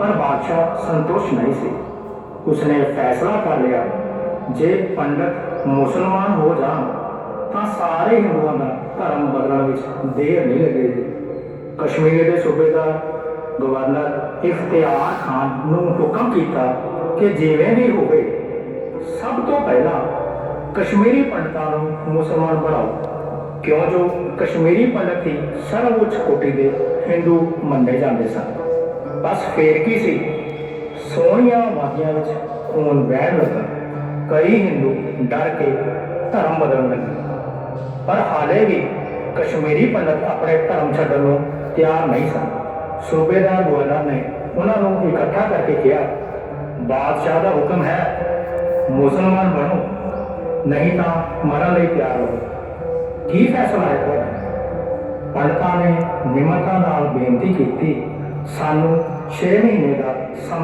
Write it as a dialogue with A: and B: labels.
A: ਪਰ ਬਾਦਸ਼ਾਹ ਸੰਤੁਸ਼ਟ ਨਹੀਂ ਸੀ। ਉਸਨੇ ਫੈਸਲਾ ਕਰ ਲਿਆ, ਜੇ ਪੰਡਤ ਮੁਸਲਮਾਨ ਹੋ ਜਾਣ, ਤਾਂ ਸਾਰੇ ਹਿੰਦੂਆਂ ਦਾ ਧਰਮ ਬਦਲਣ ਵਿੱਚ ਦੇਰ ਨਹੀਂ ਲੱਗੇਗੀ। ਕਸ਼ਮੀਰ ਦੇ ਸੂਬੇਦਾਰ ਗਵਰਨਰ ਇਖਤਿਆਰ ਖਾਨ ਨੂੰ ਹੁਕਮ ਕੀਤਾ ਕਿ ਜਿਵੇਂ ਵੀ ਹੋਵੇ, ਸਭ ਤੋਂ ਪਹਿਲਾਂ ਕਸ਼ਮੀਰੀ ਪੰਡਤਾਂ ਨੂੰ ਮੁਸਲਮਾਨ ਬਣਾਓ। ਕਿਉਂ ਜੋ ਕਸ਼ਮੀਰੀ ਪੰਡਤ ਹੀ ਸਰਵਉੱਚ ਕੋਟੀ ਦੇ ਹਿੰਦੂ ਮੰਨੇ ਜਾਂਦੇ ਸਨ। ਬਸ ਫੇਰ ਕੀ ਸੀ? ਸੋਹਣੀਆਂ ਵਾਦੀਆਂ ਵਿੱਚ ਖੂਨ ਵਹਿਣ ਲੱਗਾ। ਕਈ ਹਿੰਦੂ ਡਰ ਕੇ ਧਰਮ ਬਦਲਣ ਲੱਗੇ। ਪਰ ਹਾਲੇ ਵੀ ਕਸ਼ਮੀਰੀ ਪੰਡਤ ਆਪਣੇ ਧਰਮ ਛੱਡਣ ਨੂੰ ਤਿਆਰ ਨਹੀਂ ਸਨ। ਸੂਬੇਦਾਰ ਗਵਰਨਰ ਨੇ ਉਹਨਾਂ ਨੂੰ ਇਕੱਠਾ ਕਰਕੇ ਕਿਹਾ, ਬਾਦਸ਼ਾਹ ਦਾ ਹੁਕਮ ਹੈ, ਮੁਸਲਮਾਨ ਬਣੋ, ਨਹੀਂ ਤਾਂ ਮਰਨ ਲਈ ਤਿਆਰ ਰਹੋ। ਕੀ ਫੈਸਲਾ ਹੈ ਤੁਹਾਡਾ? ਪੰਡਤਾਂ ਨੇ ਨਿਮਰਤਾ ਨਾਲ ਬੇਨਤੀ ਕੀਤੀ। ਸਾਨੂੰ 6 ਮਹੀਨੇ ਦਾ ਸਮਾਂ